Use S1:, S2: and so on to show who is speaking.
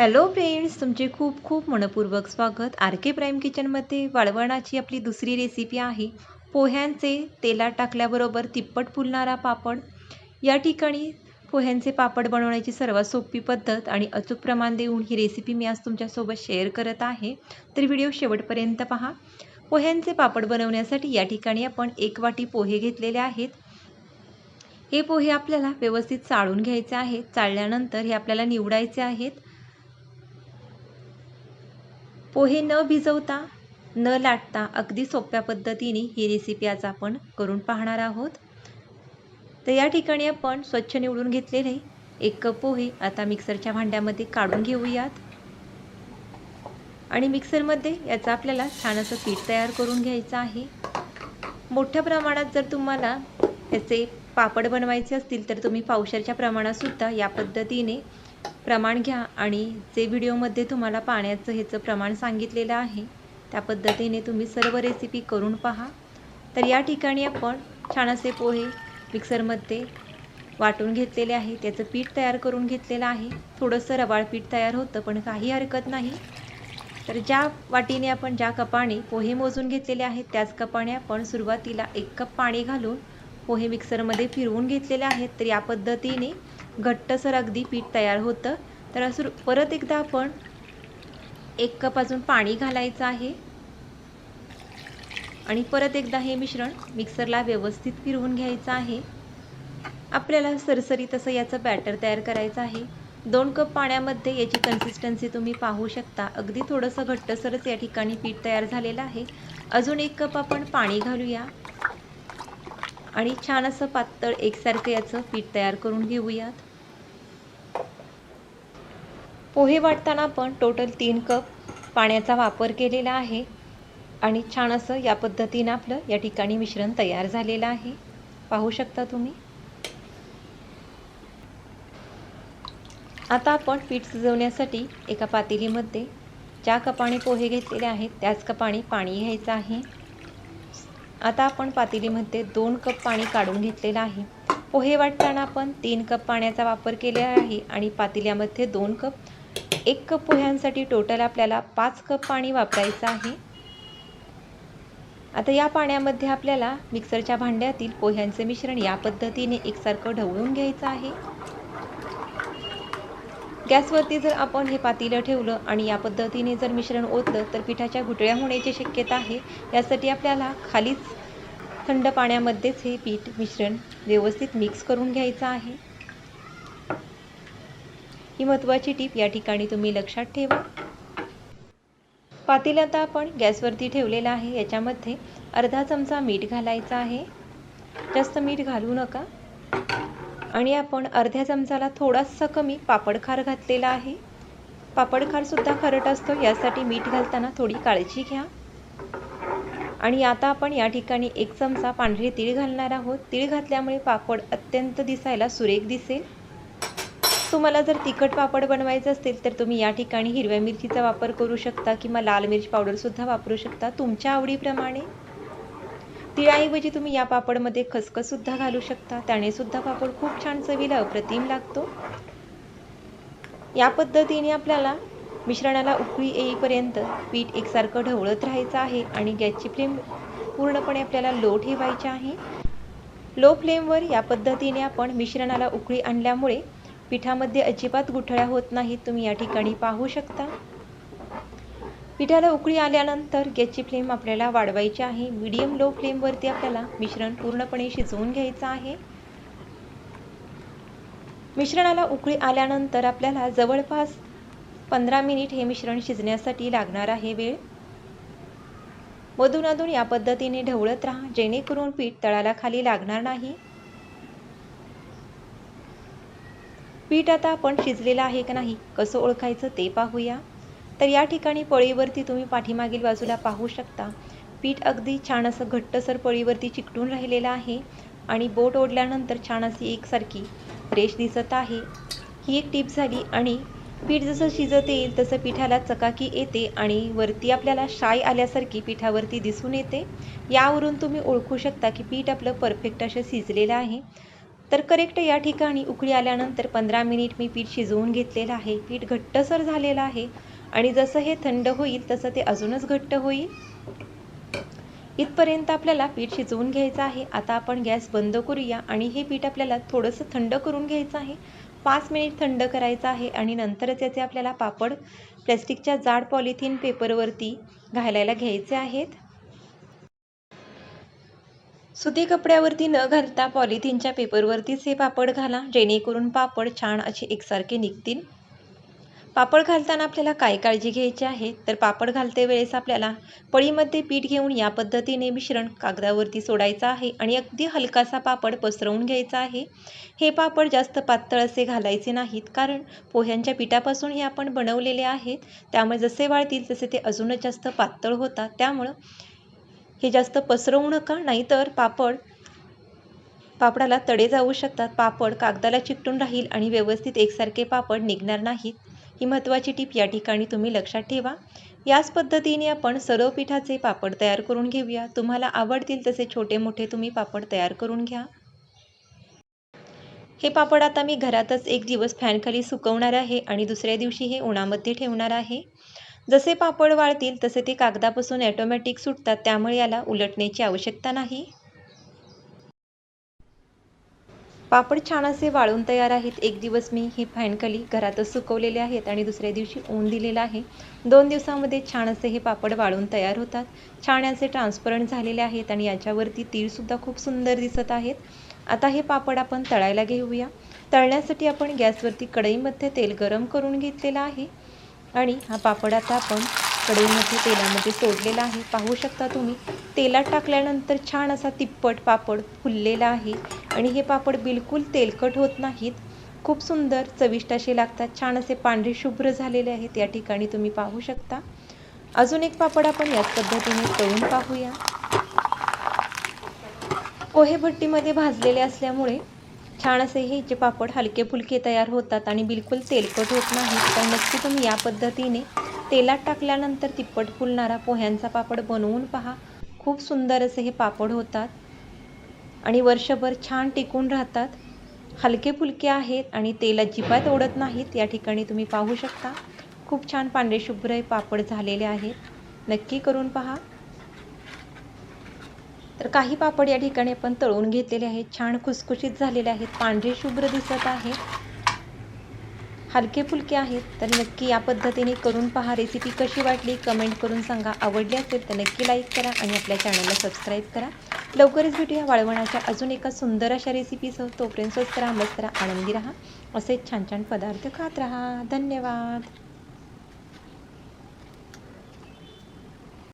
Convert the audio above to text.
S1: Hello friends तुमचे खूप खूप मनपूर्वक स्वागत. आर के प्राईम किचनमध्ये वाळवणाची आपली दुसरी रेसिपी आहे. पोह्यांचे तेलात टाकल्याबरोबर तिप्पट फुलणारा पापड. या ठिकाणी पोह्यांचे पापड बनवण्याची सर्वात सोपी पद्धत आणि अचूक प्रमाण देऊन ही रेसिपी मी आज तुमच्यासोबत शेअर करत आहे. तर व्हिडिओ शेवटपर्यंत पहा. पोह्यांचे पापड बनवण्यासाठी या ठिकाणी आपण एक वाटी पोहे घेतलेले आहेत. हे पोहे आपल्याला व्यवस्थित चाळून घ्यायचे आहेत. चाळल्यानंतर हे आपल्याला निवडायचे आहेत. पोहे न भिजवता न लाटता अगदी सोप्या पद्धतीने ही रेसिपी आज आपण करून पाहणार आहोत. तर या ठिकाणी आपण स्वच्छ निवडून घेतलेले एक कप पोहे आता मिक्सरच्या भांड्यामध्ये काढून घेऊयात. आणि मिक्सरमध्ये याचं आपल्याला छान असं पीठ तयार करून घ्यायचं आहे. मोठ्या प्रमाणात जर तुम्हाला याचे पापड बनवायचे असतील तर तुम्ही पावशरच्या प्रमाणातसुद्धा या पद्धतीने प्रमाण घ्या आणि जे व्हिडिओमध्ये तुम्हाला पाण्याचं ह्याचं प्रमाण सांगितलेलं आहे त्या पद्धतीने तुम्ही सर्व रेसिपी करून पहा. तर या ठिकाणी आपण छान असे पोहे मिक्सरमध्ये वाटून घेतलेले आहे. त्याचं पीठ तयार करून घेतलेलं आहे. थोडंसं रवाळ पीठ तयार होतं पण काही हरकत नाही. तर ज्या वाटीने आपण ज्या कपाने पोहे मोजून घेतलेले आहेत त्याच कपाने आपण सुरुवातीला एक कप पाणी घालून पोहे मिक्सरमध्ये फिरवून घेतलेले आहेत. तर या पद्धतीने घट्टसर अगदी पीठ तयार होतं. तर असं परत एकदा आपण एक कप अजून पाणी घालायचं आहे. आणि परत एकदा हे मिश्रण मिक्सरला व्यवस्थित फिरवून घ्यायचं आहे. आपल्याला सरसरीत असं याचं बॅटर तयार करायचं आहे. दोन कप पाण्यामध्ये याची कन्सिस्टन्सी तुम्ही पाहू शकता. अगदी थोडंसं घट्टसरच या ठिकाणी पीठ तयार झालेलं आहे. अजून एक कप आपण पाणी घालूया. आणि छान असं पातळ एकसारखं याचं पीठ तयार करून घेऊयात. पोहे वाटताना पण टोटल तीन कप पाण्याचा वापर केलेला आहे आणि छान असं या पद्धतीनं आपलं या ठिकाणी मिश्रण तयार झालेलं आहे. पाहू शकता तुम्ही. आता आपण पीठ शिजवण्यासाठी एका पातेलीमध्ये ज्या कपाने पोहे घेतलेले आहेत त्याच कपाने पाणी घ्यायचं आहे. आता आपण पातेलीमध्ये दोन कप पाणी काढून घेतलेलं आहे. पोहे वाटताना आपण तीन कप पाण्याचा वापर केलेला आहे आणि पातेल्यामध्ये दोन कप एक कप पोह्यांसाठी टोटल आपल्याला पाच कप पाणी वापरायचं आहे. आता या पाण्यामध्ये आपल्याला मिक्सरच्या भांड्यातील पोह्यांचे मिश्रण या पद्धतीने एकसारखं ढवळून घ्यायचं आहे. गॅसवरती जर आपण हे पातेलं ठेवलं आणि या पद्धतीने जर मिश्रण ओतलं तर पिठाच्या घुटळ्या होण्याची शक्यता आहे. यासाठी आपल्याला खालीच थंड पाण्यामध्येच हे पीठ मिश्रण व्यवस्थित मिक्स करून घ्यायचं आहे. ही महत्त्वाची टीप या ठिकाणी तुम्ही लक्षात ठेवा. पातेल आता आपण गॅसवरती ठेवलेला आहे. याच्यामध्ये अर्धा चमचा मीठ घालायचा आहे. जास्त मीठ घालू नका. आणि आपण अर्ध्या चमचाला थोडासा कमी पापडखार घातलेला आहे. पापडखारसुद्धा खरट असतो. यासाठी मीठ घालताना थोडी काळजी घ्या. आणि आता आपण या ठिकाणी एक चमचा पांढरे तीळ घालणार आहोत. तीळ घातल्यामुळे पापड अत्यंत दिसायला सुरेख दिसेल. तुम्हाला जर तिखट पापड बनवायचं असेल तर तुम्ही या ठिकाणी हिरव्या मिरचीचा वापर करू शकता किंवा लाल मिरची पावडरसुद्धा वापरू शकता तुमच्या आवडीप्रमाणे. तिळाऐवजी तुम्ही या पापडमध्ये खसखससुद्धा घालू शकता. त्याने सुद्धा पापड खूप छान चवीला अप्रतिम लागतो. या पद्धतीने आपल्याला मिश्रणाला उकळी येईपर्यंत पीठ एकसारखं ढवळत राहायचं आहे आणि गॅसची फ्लेम पूर्णपणे आपल्याला लो ठेवायची आहे. लो फ्लेमवर या पद्धतीने आपण मिश्रणाला उकळी आणल्यामुळे पिठामध्ये अजिबात गुठळ्या होत नाहीत तुम्ही या ठिकाणी पाहू शकता. पिठाला उकळी आल्यानंतर गॅसची फ्लेम आपल्याला वाढवायची आहे. मीडियम लो फ्लेमवरती आपल्याला मिश्रण पूर्णपणे शिजवून घ्यायचं आहे. मिश्रणाला उकळी आल्यानंतर आपल्याला जवळपास पंधरा मिनिट हे मिश्रण शिजण्यासाठी लागणार आहे वेळ. मधून अधून या पद्धतीने ढवळत राहा जेणेकरून पीठ तळाला खाली लागणार नाही. पीठ आता आपण शिजलेलं आहे का नाही कसं ओळखायचं ते पाहूया. तर या ठिकाणी पळीवरती तुम्ही पाठीमागील बाजूला पाहू शकता. पीठ अगदी छान असं घट्टसर पळीवरती चिकटून राहिलेलं आहे आणि बोट ओढल्यानंतर छान अशी एकसारखी फ्रेश दिसत आहे. ही एक टीप झाली आणि पीठ जसं शिजत येईल तसं पिठाला चकाकी येते आणि वरती आपल्याला शाय आल्यासारखी पिठावरती दिसून येते. यावरून तुम्ही ओळखू शकता की पीठ आपलं परफेक्ट असं शिजलेलं आहे. तर करेक्ट या ठिकाणी उकळी आल्यानंतर पंधरा मिनिट मी पीठ शिजवून घेतलेलं आहे. पीठ घट्टसर झालेलं आहे. आणि जसं हे थंड होईल तसं ते अजूनच घट्ट होईल. इथपर्यंत आपल्याला पीठ शिजवून घ्यायचं आहे. आता आपण गॅस बंद करूया आणि हे पीठ आपल्याला थोडंसं थंड करून घ्यायचं आहे. पाच मिनिट थंड करायचं आहे आणि नंतरच याचे आपल्याला पापड प्लॅस्टिकच्या जाड पॉलिथिन पेपरवरती घालायला घ्यायचे आहेत. सुती कपड्यावरती न घालता पॉलिथिनच्या पेपरवरतीच हे पापड घाला जेणेकरून पापड छान असे एकसारखे निघतील. पापड घालताना आपल्याला काय काळजी घ्यायची आहे? तर पापड घालते वेळेस आपल्याला पळीमध्ये पीठ घेऊन या पद्धतीने मिश्रण कागदावरती सोडायचं आहे आणि अगदी हलकासा पापड पसरवून घ्यायचा आहे. हे पापड जास्त पातळ असे घालायचे नाहीत कारण पोह्यांच्या पिठापासून हे आपण बनवलेले आहेत. त्यामुळे जसे वाळतील तसे ते अजूनच जास्त पातळ होतात. त्यामुळं हे जास्त पसरवू नका नाहीतर पापड पापडाला तडे जाऊ शकतात. पापड कागदाला चिकटून राहील आणि व्यवस्थित एकसारखे पापड निघणार नाहीत. ही महत्त्वाची टीप या ठिकाणी तुम्ही लक्षात ठेवा. याच पद्धतीने आपण सर्व पिठाचे पापड तयार करून घेऊया. तुम्हाला आवडतील तसे छोटे मोठे तुम्ही पापड तयार करून घ्या. हे पापड आता मी घरातच एक दिवस फॅनखाली सुकवणार आहे आणि दुसऱ्या दिवशी हे उन्हामध्ये ठेवणार आहे. जसे पापड वाळतील तसे ते कागदापासून ॲटोमॅटिक सुटतात त्यामुळे याला उलटण्याची आवश्यकता नाही. पापड छान असे वाळून तयार आहेत. एक दिवस मी हे फॅनखाली घरातच सुकवलेले आहेत आणि दुसऱ्या दिवशी ऊन दिलेलं आहे. दोन दिवसामध्ये छान असे हे पापड वाळून तयार होतात. छान असे ट्रान्सपरंट झालेले आहेत आणि याच्यावरती तीळसुद्धा खूप सुंदर दिसत आहेत. आता हे पापड आपण तळायला घेऊया. तळण्यासाठी आपण गॅसवरती कढईमध्ये तेल गरम करून घेतलेलं आहे. आणि हा पापड आता आपण कढईमध्ये तेलामध्ये सोडलेला आहे. पाहू शकता तुम्ही तेलात टाकल्यानंतर छान असा तिप्पट पापड फुललेला आहे. आणि हे पापड बिलकुल तेलकट होत नाहीत. खूप सुंदर चविष्ट असे लागतात. छान असे पांढरे शुभ्र झालेले आहेत. या ठिकाणी तुम्ही पाहू शकता. अजून एक पापड आपण याच पद्धतीने तळून पाहूया. पोहे भट्टीमध्ये भाजलेले असल्यामुळे छान असे हे जे पापड हलके फुलके तयार होतात आणि बिलकुल तेलकट होत नाहीत तर नक्की तुम्ही या पद्धतीने तेलात टाकल्यानंतर तिप्पट फुलणारा पोह्यांचा पापड बनवून पहा. खूप सुंदर असे हे पापड होतात आणि वर्षभर छान टिकून राहतात. हलके फुलके आहेत आणि तेल अजिबात ओढत नाहीत. या ठिकाणी तुम्ही पाहू शकता. खूप छान पांढरे शुभ्र हे पापड झालेले आहेत. नक्की करून पहा. तर काही पापड या ठिकाणी आपण तळून घेतलेले आहेत. छान खुसखुशीत झालेले आहेत. पांढरे शुभ्र दिसत आहे. हलके फुलके आहेत. तर नक्की या पद्धतीने करून पहा. रेसिपी कशी वाटली? कमेंट करून सांगा. आवडली असेल तर नक्की लाईक करा आणि आपल्या चॅनलला सबस्क्राईब करा. लवकरच भेटूया वाळवणाच्या अजून एका सुंदर अशा रेसिपीसह तोपर्यंत स्वस्त राहा मस्त राहा आनंदी राहा. असेच छान छान पदार्थ खात राहा. धन्यवाद.